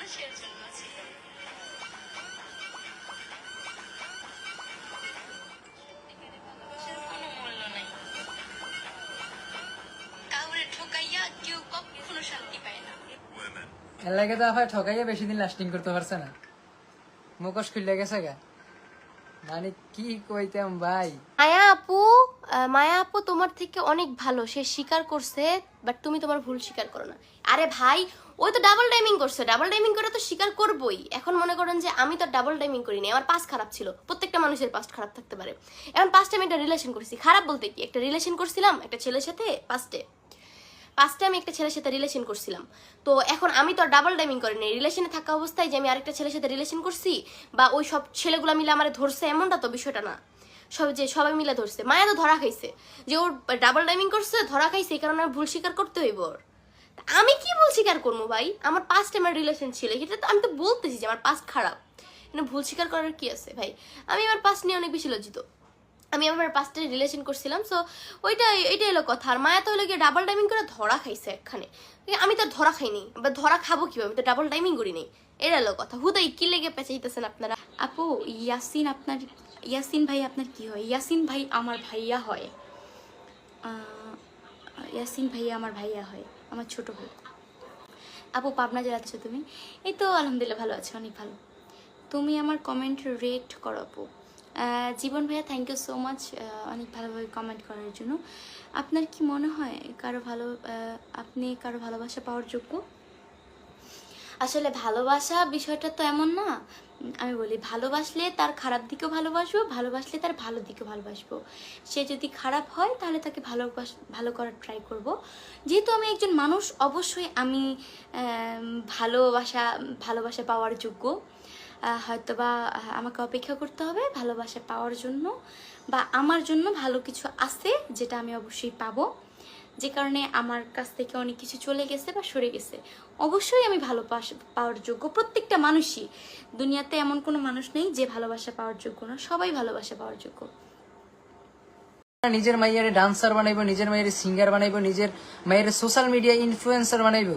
মানুষের জন্য ছিল। এখানে ভালোবাসার কোনো মূল্য নাই। কাউরে ঠকাইয়া কেউ কখনো শান্তি পায় না। women. এর লাগে তো আবার ঠকাইয়া বেশি দিন লাস্টিং করতে পারছে না। মুখোশ খুললে গেছে গা। মানে কি কইতাম ভাই? আপু? মায়া আপু তোমার থেকে অনেক ভালো। সে স্বীকার করছে বাট তুমি তোমার ভুল স্বীকার করো না। আরে ভাই ওই তো ডাবল টাইমিং করছে। ডাবল টাইমিং করে তো স্বীকার করবোই। এখন মনে করেন যে আমি তো ডাবল টাইমিং করিনি। আমার পাস খারাপ ছিল। প্রত্যেকটা মানুষের পাস্ট খারাপ থাকতে পারে। এখন পাঁচটা আমি একটা রিলেশন করছি। খারাপ বলতে কি? একটা রিলেশন করছিলাম একটা ছেলের সাথে পাঁচটে পাঁচটা আমি একটা ছেলের সাথে রিলেশন করছিলাম। তো এখন আমি তো ডাবল টাইমিং করিনি। রিলেশনে থাকা অবস্থায় যে আমি আরেকটা ছেলের সাথে রিলেশন করছি, বা ওই সব ছেলেগুলো মিলে আমার ধরছে, এমনটা তো বিষয়টা না। সব যে সবাই মিলে ধরছে। মায়া তো ধরা খাইছে। যে ওর ডাবল টাইমিং করছে, ধরা খাইছে, এই কারণে ভুল স্বীকার করতে হইব ওর। আমি কি ভুল স্বীকার করব ভাই? আমার পাস্ট আমার রিলেশন ছিল। এটা তো আমি তো বলতেছি যে আমার পাস্ট খারাপ। কিন্তু ভুল স্বীকার করার কি আছে ভাই? আমি আমার পাস্ট নিয়ে অনেক বেশি লজ্জিত। আমি আমার পাঁচটা রিলেশন করছিলাম সো ওইটা এইটা এলো কথা। আর মায়া তো হলো গিয়ে ডাবল টাইমিং করে ধরা খাইছে একখানে। আমি তো ধরা খাইনি। বা ধরা খাব কীভাবে? আমি তো ডাবল টাইমিং করি নাই। এটা এলো কথা। হুদাই, কি লেগে পেঁচাইতেছেন আপনারা? আপু, ইয়াসিন আপনার, ইয়াসিন ভাই আপনার কি হয়? ইয়াসিন ভাই আমার ভাইয়া হয়। ইয়াসিন ভাইয়া আমার ভাইয়া হয়, আমার ছোট ভাই। আপু, পাবনা যাচ্ছ তুমি? এই তো, আলহামদুলিল্লাহ ভালো আছো, অনেক ভালো। তুমি আমার কমেন্ট রেট করো আপু। জীবন ভাইয়া থ্যাংক ইউ সো মাচ অনেক ভালোভাবে কমেন্ট করার জন্য। আপনার কি মনে হয়, কারও ভালো আপনি কারও ভালোবাসা পাওয়ার যোগ্য? আসলে ভালোবাসা বিষয়টা তো এমন না। আমি বলি ভালোবাসলে তার খারাপ দিকেও ভালোবাসবো ভালোবাসলে তার ভালো দিকেও ভালোবাসবো। সে যদি খারাপ হয় তাহলে তাকে ভালোবাস ভালো করার ট্রাই করব। যেহেতু আমি একজন মানুষ অবশ্যই আমি ভালোবাসা ভালোবাসা পাওয়ার যোগ্য। আহ, হয়তোবা আহ, আমাকে অপেক্ষা করতে হবে ভালোবাসা পাওয়ার জন্য বা আমার জন্য ভালো কিছু আছে যেটা আমি অবশ্যই পাবো। যে কারণে আমার কাছ থেকে অনেক কিছু চলে গেছে বা সরে গেছে। অবশ্যই আমি ভালোবাসা পাওয়ার যোগ্য প্রত্যেকটা মানুষই। দুনিয়াতে এমন কোনো মানুষ নেই যে ভালোবাসা পাওয়ার যোগ্য না, সবাই ভালোবাসা পাওয়ার যোগ্য। নিজের মাইয়ারে ডান্সার বানাইবো, নিজের মাইয়ারে সিঙ্গার বানাইবো, নিজের মাইয়ারে সোশ্যাল মিডিয়া ইনফ্লুয়েন্সার বানাইবো।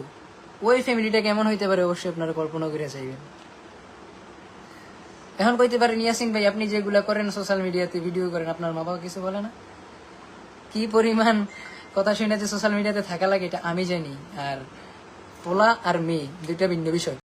ওই ফ্যামিলিটা কেমন হইতে পারে অবশ্যই আপনারা কল্পনা করে চাইবেন। এখন কইতে পারেন, ইয়াসিন ভাই, আপনি যেগুলা করেন সোশ্যাল মিডিয়াতে ভিডিও করেন, আপনার মা বাবা কিছু বলে না? কি পরিমাণ কথা শুনে যে সোশ্যাল মিডিয়াতে থাকা লাগে, এটা আমি জানি। আর পোলা আর মেয়ে, দুইটা ভিন্ন বিষয়।